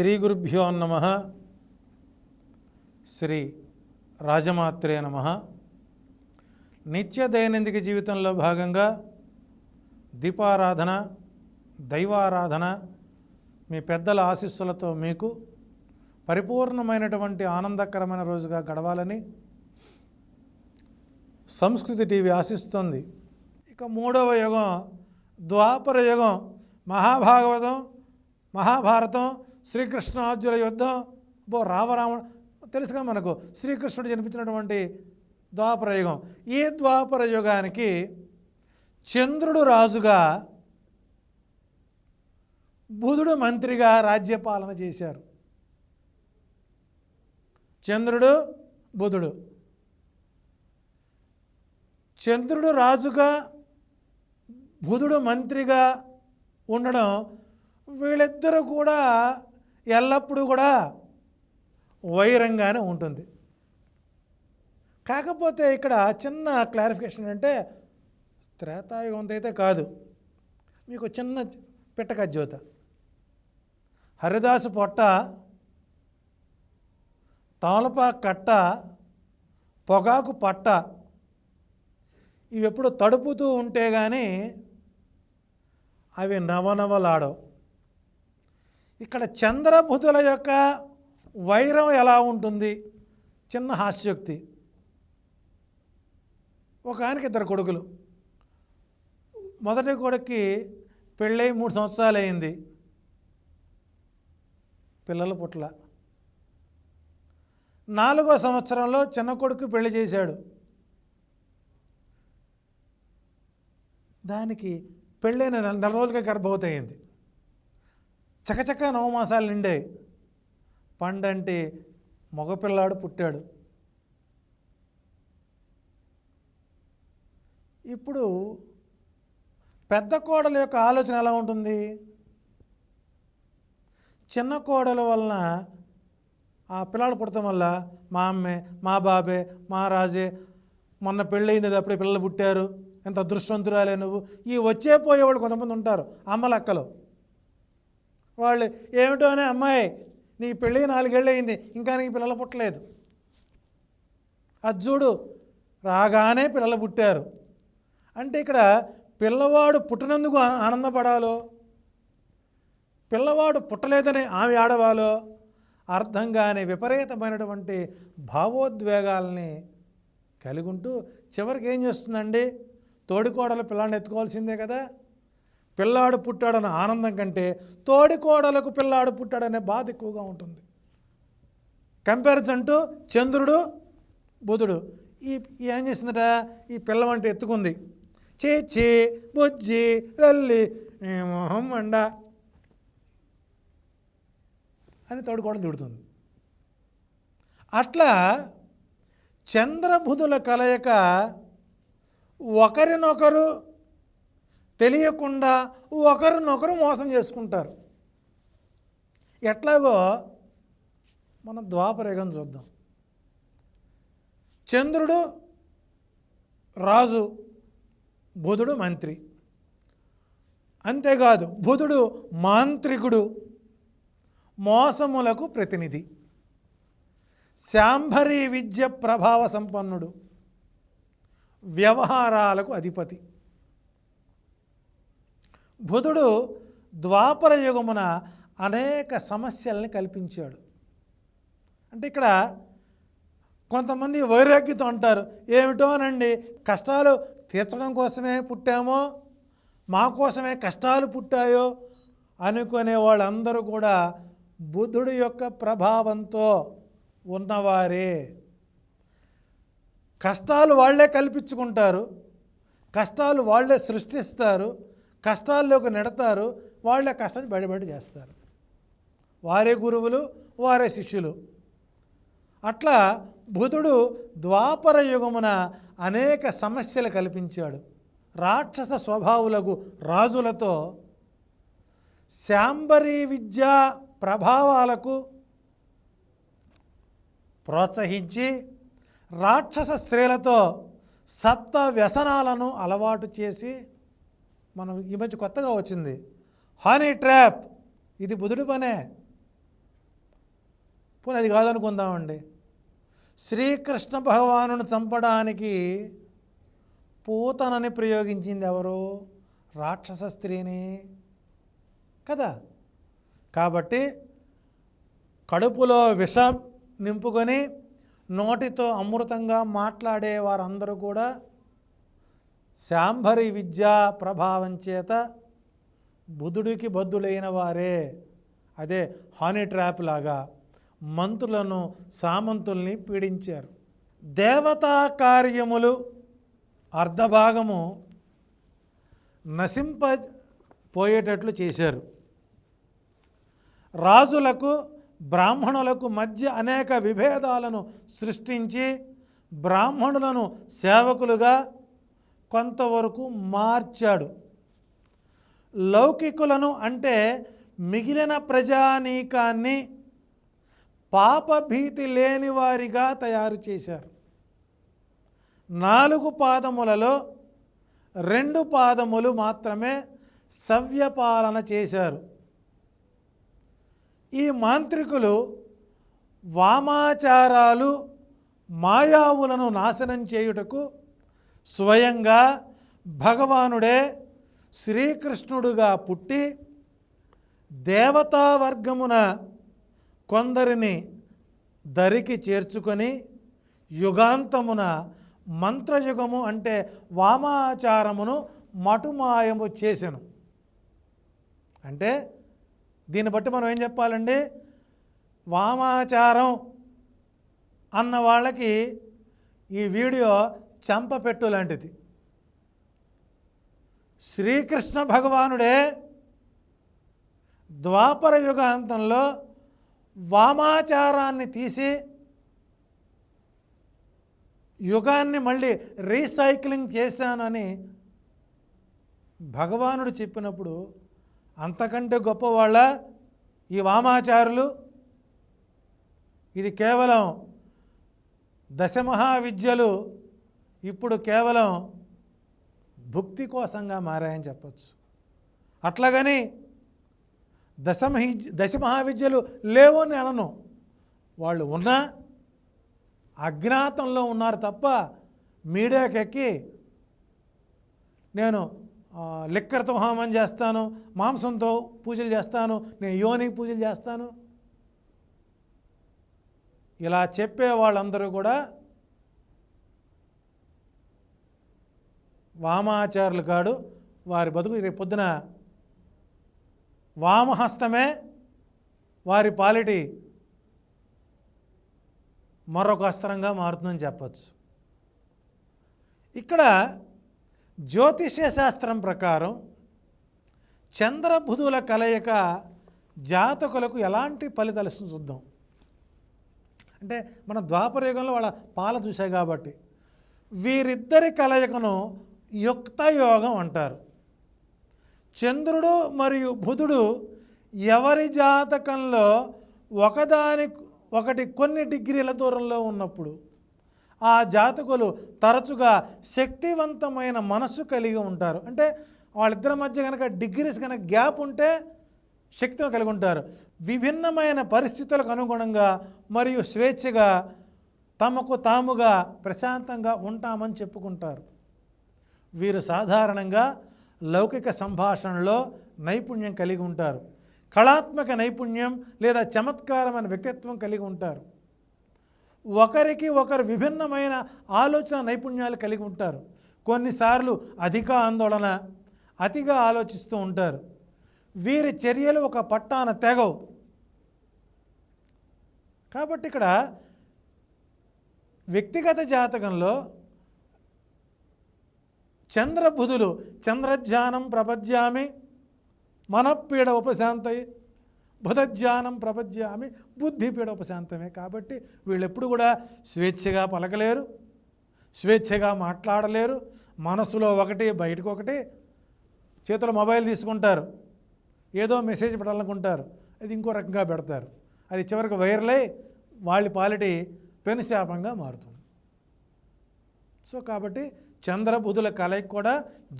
శ్రీ గురుభ్యో నమ. శ్రీ రాజమాత్రే నమ. నిత్య దైనందిక జీవితంలో భాగంగా దీపారాధన దైవారాధన మీ పెద్దల ఆశీస్సులతో మీకు పరిపూర్ణమైనటువంటి ఆనందకరమైన రోజుగా గడవాలని సంస్కృతి టీవీ ఆశిస్తుంది. ఇక మూడవ యుగం ద్వాపర యుగం మహాభాగవతం మహాభారతం శ్రీకృష్ణార్జుల యుద్ధం. బో రామరావణ తెలుసుగా మనకు శ్రీకృష్ణుడు జన్మించినటువంటి ద్వాపరయుగం ఈ ద్వాపర యుగానికి చంద్రుడు రాజుగా బుధుడు మంత్రిగా రాజ్యపాలన చేశారు. చంద్రుడు బుధుడు. చంద్రుడు రాజుగా బుధుడు మంత్రిగా ఉండడం వీళ్ళిద్దరూ కూడా ఎల్లప్పుడూ కూడా వైరంగానే ఉంటుంది. కాకపోతే ఇక్కడ చిన్న క్లారిఫికేషన్ అంటే త్రేతాయుగంతో అయితే కాదు. మీకు చిన్న పిట్టక జ్యోత. హరిదాసు పొట్ట తమలపా కట్ట పొగాకు పట్ట ఇవి ఎప్పుడు తడుపుతూ ఉంటే కానీ అవి నవనవలాడవు. ఇక్కడ చంద్రబుధుల యొక్క వైరం ఎలా ఉంటుంది? చిన్న హాస్యోక్తి ఒక ఆయనకి ఇద్దరు కొడుకులు. మొదటి కొడుక్కి పెళ్ళై మూడు సంవత్సరాలు అయింది పిల్లల పుట్ల. నాలుగో సంవత్సరంలో చిన్న కొడుకు పెళ్ళి చేశాడు. దానికి పెళ్ళైన నెల రోజులుగా గర్భవతి అయింది చకచక నవమాసాలు నిండాయి. పండంటే మగపిల్లాడు పుట్టాడు. ఇప్పుడు పెద్ద కోడల యొక్క ఆలోచన ఎలా ఉంటుంది? చిన్న కోడల వలన ఆ పిల్లాడు పుట్టడం వల్ల మా అమ్మే మా బాబే మా రాజే మొన్న పెళ్ళయింది అప్పుడే పిల్లలు పుట్టారు. ఎంత అదృష్టవంతురాలే నువ్వు. ఈ వచ్చే పోయేవాళ్ళు కొంతమంది ఉంటారు. అమ్మలక్కలు వాళ్ళు ఏమిటో అనే అమ్మాయి నీ పెళ్ళి నాలుగేళ్ళు అయింది ఇంకా నీకు పిల్లలు పుట్టలేదు. అది చూడు రాగానే పిల్లలు పుట్టారు. అంటే ఇక్కడ పిల్లవాడు పుట్టినందుకు ఆనందపడాలో? పిల్లవాడు పుట్టలేదని ఆమె ఆడవాలో? అర్థం కాని విపరీతమైనటువంటి భావోద్వేగాల్ని కలిగి ఉంటూ చివరికి ఏం చేస్తుందండి? తోడికోడలు పిల్లల్ని ఎత్తుకోవాల్సిందే కదా? పిల్లాడు పుట్టాడన్న ఆనందం కంటే తోడికోడలకు పిల్లాడు పుట్టాడనే బాధ ఎక్కువగా ఉంటుంది. కంపారిజన్ టు చంద్రుడు బుధుడు. ఈ ఏం చేసిందట? ఈ పిల్లవంట ఎత్తుకుంది. చేచి బుజ్జి లల్లి మొహం అండ అని తోడుకోవడం తిడుతుంది. అట్లా చంద్రబుధుల కలయిక ఒకరినొకరు తెలియకుండా ఒకరినొకరు మోసం చేసుకుంటారు. ఎట్లాగో మనం ద్వాపరేగం చూద్దాం. చంద్రుడు రాజు బుధుడు మంత్రి. అంతేకాదు బుధుడు మాంత్రికుడు మోసములకు ప్రతినిధి. శాంభరీ విద్య ప్రభావ సంపన్నుడు. వ్యవహారాలకు అధిపతి. బుధుడు ద్వాపర యుగమున అనేక సమస్యల్ని కల్పించాడు. అంటే ఇక్కడ కొంతమంది వైరాగ్యత అంటారు ఏమిటోనండి కష్టాలు తీర్చడం కోసమే పుట్టామో మా కోసమే కష్టాలు పుట్టాయో అనుకునే వాళ్ళందరూ కూడా బుధుడు యొక్క ప్రభావంతో ఉన్నవారే. కష్టాలు వాళ్ళే కల్పించుకుంటారు. కష్టాలు వాళ్ళే సృష్టిస్తారు. కష్టాల్లోకి నెడతారు వాళ్ళ కష్టాన్ని బయటబడి చేస్తారు. వారే గురువులు వారే శిష్యులు. అట్లా బుధుడు ద్వాపర యుగమున అనేక సమస్యలు కల్పించాడు. రాక్షస స్వభావులకు రాజులతో శాంబరీ విద్యా ప్రభావాలకు ప్రోత్సహించి రాక్షస స్త్రీలతో సప్త వ్యసనాలను అలవాటు చేసి మనం ఈ మధ్య కొత్తగా వచ్చింది. Honey trap. ఇది బుధుడి పనే. పోనీ అది కాదనుకుందామండి. శ్రీకృష్ణ భగవానుని చంపడానికి పూతనని ప్రయోగించింది ఎవరు? రాక్షస స్త్రీని. కదా? కాబట్టి కడుపులో విషం నింపుకొని నోటితో అమృతంగా మాట్లాడే వారందరూ కూడా శాంభరి విద్యా ప్రభావం చేత బుధుడికి బద్దులైన వారే. అదే హానీ ట్రాప్ లాగా మంత్రులను సామంతుల్ని పీడించారు. దేవతా కార్యములు అర్ధభాగము నశింప పోయేటట్లు చేశారు. రాజులకు బ్రాహ్మణులకు మధ్య అనేక విభేదాలను సృష్టించి బ్రాహ్మణులను సేవకులుగా కొంతవరకు మార్చాడు. లౌకికులను అంటే మిగిలిన ప్రజానీకాన్ని పాపభీతి లేని వారిగా తయారు చేశారు. నాలుగు పాదములలో రెండు పాదములు మాత్రమే సవ్యపాలన చేశారు. ఈ మాంత్రికులు వామాచారాలు మాయావులను నాశనం చేయుటకు స్వయంగా భగవానుడే శ్రీకృష్ణుడుగా పుట్టి దేవతా వర్గమున కొందరిని దరికి చేర్చుకొని యుగాంతమున మంత్రయుగము అంటే వామాచారమును మటుమాయము చేసెను. అంటే దీన్ని బట్టి మనం ఏం చెప్పాలండి? వామాచారం అన్న వాళ్ళకి ఈ వీడియో చంపపెట్టు లాంటిది శ్రీకృష్ణ భగవానుడే ద్వాపర యుగాంతంలో వామాచారాన్ని తీసి యుగాన్ని మళ్ళీ రీసైక్లింగ్ చేశానని భగవానుడు చెప్పినప్పుడు అంతకంటే గొప్పవాళ్ళ ఈ వామాచారులు? ఇది కేవలం దశమహావిద్యలు ఇప్పుడు కేవలం భుక్తి కోసంగా మారాయని చెప్పచ్చు. అట్లాగని దశమహి దశమహావిద్యలు లేవు అని అనను. వాళ్ళు ఉన్నా అజ్ఞాతంలో ఉన్నారు తప్ప మీడియాకి ఎక్కి నేను లిక్కర్తో హోమం చేస్తాను మాంసంతో పూజలు చేస్తాను నేను యోని పూజలు చేస్తాను. ఇలా చెప్పే వాళ్ళందరూ కూడా వామాచారులు కాడు వారి బతుకు రేపు పొద్దున వామహస్తమే వారి పాలిటి మరొక అస్త్రంగా మారుతుందని చెప్పచ్చు. ఇక్కడ జ్యోతిష్య శాస్త్రం ప్రకారం చంద్రబుధుల కలయిక జాతకులకు ఎలాంటి ఫలితాలు చూద్దాం. అంటే మన ద్వాపరయుగంలో వాళ్ళ పాల చూసాయి కాబట్టి వీరిద్దరి కలయికను యుక్త యోగం అంటారు. చంద్రుడు మరియు బుధుడు ఎవరి జాతకంలో ఒకదాని ఒకటి కొన్ని డిగ్రీల దూరంలో ఉన్నప్పుడు ఆ జాతకులు తరచుగా శక్తివంతమైన మనస్సు కలిగి ఉంటారు. అంటే వాళ్ళిద్దరి మధ్య కనుక డిగ్రీస్ కనుక గ్యాప్ ఉంటే శక్తిని కలిగి ఉంటారు. విభిన్నమైన పరిస్థితులకు అనుగుణంగా మరియు స్వేచ్ఛగా తమకు తాముగా ప్రశాంతంగా ఉంటామని చెప్పుకుంటారు. వీరు సాధారణంగా లౌకిక సంభాషణలో నైపుణ్యం కలిగి ఉంటారు. కళాత్మక నైపుణ్యం లేదా చమత్కారమైన వ్యక్తిత్వం కలిగి ఉంటారు. ఒకరికి ఒకరు విభిన్నమైన ఆలోచన నైపుణ్యాలు కలిగి ఉంటారు. కొన్నిసార్లు అధిక ఆందోళన అతిగా ఆలోచిస్తూ ఉంటారు. వీరి చర్యలు ఒక పట్టాన తెగవు. కాబట్టి ఇక్కడ వ్యక్తిగత జాతకంలో చంద్రబుధులు చంద్రధ్యానం ప్రపద్యామి మనపీడ ఉపశాంతై బుధధ్యానం ప్రపద్యామి బుద్ధిపీడ ఉపశాంతమే. కాబట్టి వీళ్ళెప్పుడు కూడా స్వేచ్ఛగా పలకలేరు స్వేచ్ఛగా మాట్లాడలేరు మనసులో ఒకటి బయటకు ఒకటి చేతిలో మొబైల్ తీసుకుంటారు ఏదో మెసేజ్ పెట్టాలనుకుంటారు అది ఇంకో రకంగా పెడతారు. అది చివరికి వైరల్ వాళ్ళ పాలిటి పెనుశాపంగా మారుతుంది. సో కాబట్టి చంద్రబుధుల కలయిక కూడా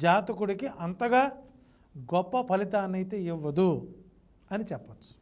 జాతకుడికి అంతగా గొప్ప ఫలితాన్ని అయితే ఇవ్వదు అని చెప్పచ్చు.